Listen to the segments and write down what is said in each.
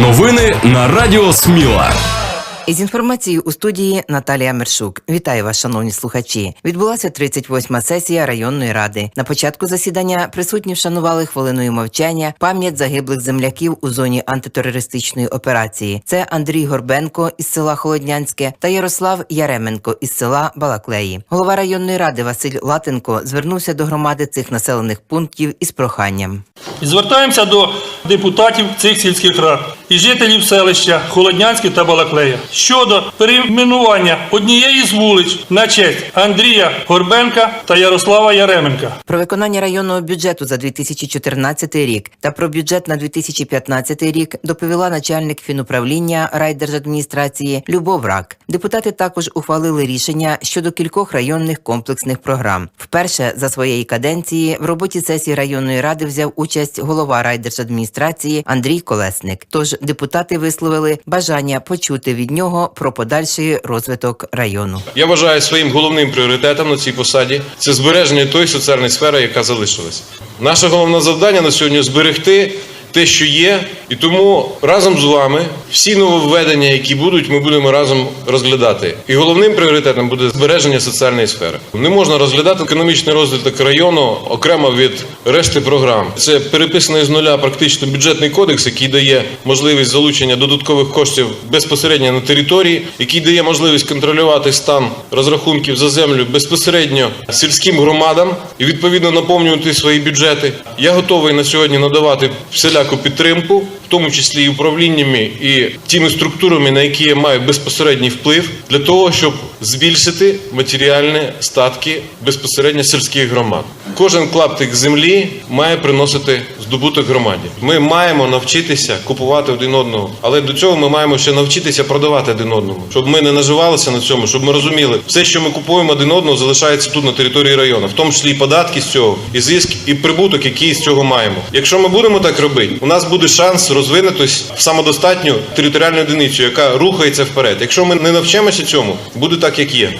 Новини на Радіо Сміла. Із інформацією у студії Наталія Мершук. Вітаю вас, шановні слухачі. Відбулася 38-ма сесія районної ради. На початку засідання присутні вшанували хвилиною мовчання пам'ять загиблих земляків у зоні антитерористичної операції. Це Андрій Горбенко із села Холоднянське та Ярослав Яременко із села Балаклеї. Голова районної ради Василь Латенко звернувся до громади цих населених пунктів із проханням. І звертаємося до депутатів цих сільських рад і жителів селища Холоднянське та Балаклея щодо перейменування однієї з вулиць на честь Андрія Горбенка та Ярослава Яременка. Про виконання районного бюджету за 2014 рік та про бюджет на 2015 рік доповіла начальник фінуправління райдержадміністрації Любов Рак. Депутати також ухвалили рішення щодо кількох районних комплексних програм. Вперше за своєї каденції в роботі сесії районної ради взяв участь голова райдержадміністрації Андрій Колесник. Тож депутати висловили бажання почути від нього про подальший розвиток району. Я вважаю своїм головним пріоритетом на цій посаді це збереження тої соціальної сфери, яка залишилась. Наше головне завдання на сьогодні зберегти те, що є, і тому разом з вами всі нововведення, які будуть, ми будемо разом розглядати. І головним пріоритетом буде збереження соціальної сфери. Не можна розглядати економічний розвиток району окремо від решти програм. Це переписаний з нуля практично бюджетний кодекс, який дає можливість залучення додаткових коштів безпосередньо на території, який дає можливість контролювати стан розрахунків за землю безпосередньо сільським громадам і відповідно наповнювати свої бюджети. Я готовий на сьогодні надавати всіляку підтримку, в тому числі і управліннями і тими структурами, на які я маю безпосередній вплив, для того, щоб збільшити матеріальні статки безпосередньо сільських громад. Кожен клаптик землі має приносити здобуток громаді. Ми маємо навчитися купувати один одного, але до цього ми маємо ще навчитися продавати один одному, щоб ми не наживалися на цьому, щоб ми розуміли, все, що ми купуємо один одного, залишається тут на території району, в тому числі і податки з цього, і зиск, і прибуток, який з цього маємо. Якщо ми будемо так робити, у нас буде шанс розвинутись в самодостатню територіальну одиницю, яка рухається вперед. Якщо ми не навчимося цьому, буде так, як є.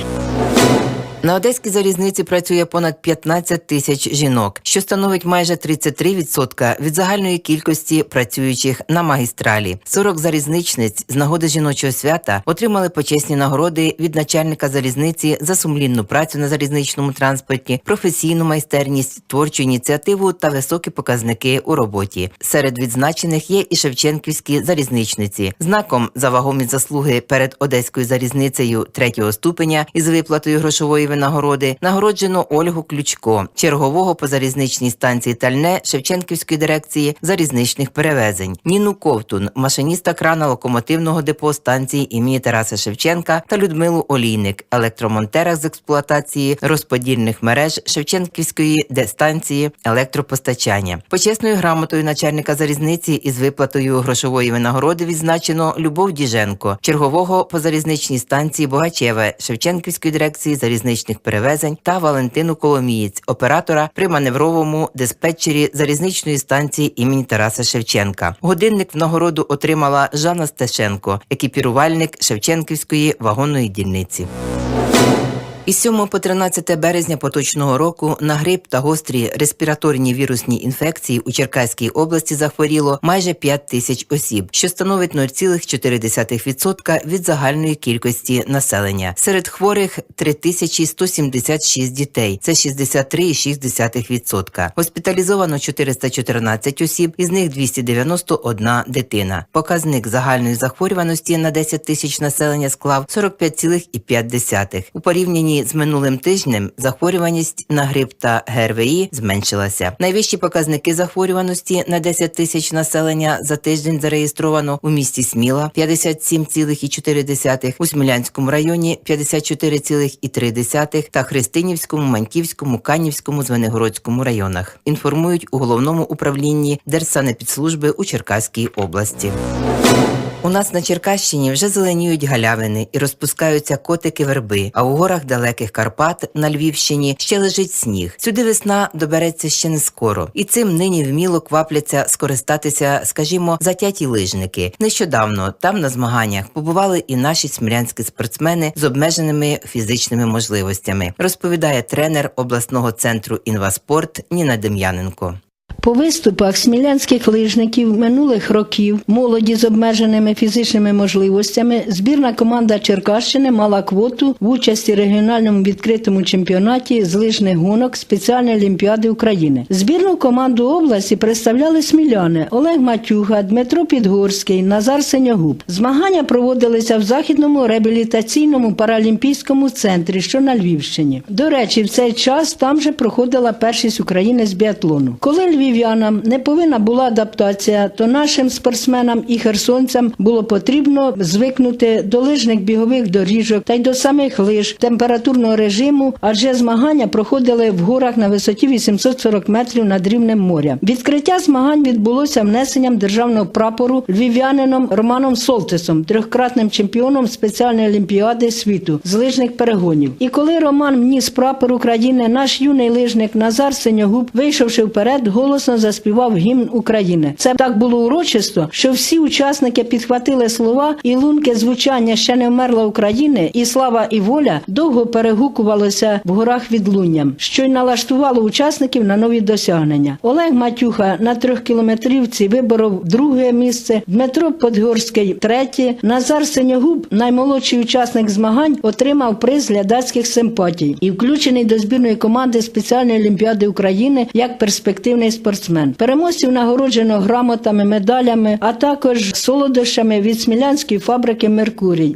На одеській залізниці працює понад 15 тисяч жінок, що становить майже 33% від загальної кількості працюючих на магістралі. 40 залізничниць з нагоди жіночого свята отримали почесні нагороди від начальника залізниці за сумлінну працю на залізничному транспорті, професійну майстерність, творчу ініціативу та високі показники у роботі. Серед відзначених є і Шевченківські залізничниці. Знаком за вагомі заслуги перед одеською залізницею третього ступеня із виплатою грошової винагороди нагороджено Ольгу Ключко, чергового по залізничній станції Тальне Шевченківської дирекції залізничних перевезень, Ніну Ковтун, машиніста крана локомотивного депо станції імені Тараса Шевченка та Людмилу Олійник, електромонтера з експлуатації розподільних мереж Шевченківської дестанції електропостачання. Почесною грамотою начальника залізниці із виплатою грошової винагороди відзначено Любов Діженко, чергового по залізничній станції Богачеве Шевченківської дирекції залізничних перевезень та Валентину Коломієць, оператора при маневровому диспетчері залізничної станції імені Тараса Шевченка. Годинник в нагороду отримала Жанна Стешенко, екіпірувальник Шевченківської вагонної дільниці. Із 7 по 13 березня поточного року на грип та гострі респіраторні вірусні інфекції у Черкаській області захворіло майже 5 тисяч осіб, що становить 0,4% від загальної кількості населення. Серед хворих 3176 дітей, це 63,6%. Госпіталізовано 414 осіб, із них 291 дитина. Показник загальної захворюваності на 10 тисяч населення склав 45,5. У порівнянні з минулим тижнем захворюваність на грип та ГРВІ зменшилася. Найвищі показники захворюваності на 10 тисяч населення за тиждень зареєстровано у місті Сміла 57,4, у Смілянському районі 54,3 та Христинівському, Маньківському, Канівському, Звенигородському районах. Інформують у головному управлінні Держсанепідслужби у Черкаській області. У нас на Черкащині вже зеленіють галявини і розпускаються котики верби. А у горах далеких Карпат на Львівщині ще лежить сніг. Сюди весна добереться ще не скоро, і цим нині вміло квапляться скористатися, скажімо, затяті лижники. Нещодавно там на змаганнях побували і наші смілянські спортсмени з обмеженими фізичними можливостями. Розповідає тренер обласного центру інваспорт Ніна Дем'яненко. По виступах смілянських лижників минулих років, молоді з обмеженими фізичними можливостями, збірна команда Черкащини мала квоту в участі в регіональному відкритому чемпіонаті з лижних гонок спеціальної олімпіади України. Збірну команду області представляли сміляни Олег Матюха, Дмитро Підгорський, Назар Синьогуб. Змагання проводилися в західному реабілітаційному паралімпійському центрі, що на Львівщині. До речі, в цей час там же проходила першість України з біатлону. Коли львів'янам не повинна була адаптація, то нашим спортсменам і херсонцям було потрібно звикнути до лижних бігових доріжок та й до самих лиж температурного режиму, адже змагання проходили в горах на висоті 840 метрів над рівнем моря. Відкриття змагань відбулося внесенням державного прапору львів'янином Романом Солтисом, трьохкратним чемпіоном спеціальної олімпіади світу з лижних перегонів. І коли Роман вніс прапор України, наш юний лижник Назар Синьогуб, вийшовши вперед, голосно заспівав гімн України. Це так було урочисто, що всі учасники підхватили слова і лунки звучання ще не вмерла України, і слава і воля довго перегукувалося в горах відлунням, що й налаштувало учасників на нові досягнення. Олег Матюха на трьохкілометрівці виборов друге місце, Дмитро Подгорський третє, Назар Синьогуб, наймолодший учасник змагань, отримав приз глядацьких симпатій і включений до збірної команди спеціальної олімпіади України як перспективний спортсмен. Переможців нагороджено грамотами, медалями, а також солодощами від смілянської фабрики Меркурій.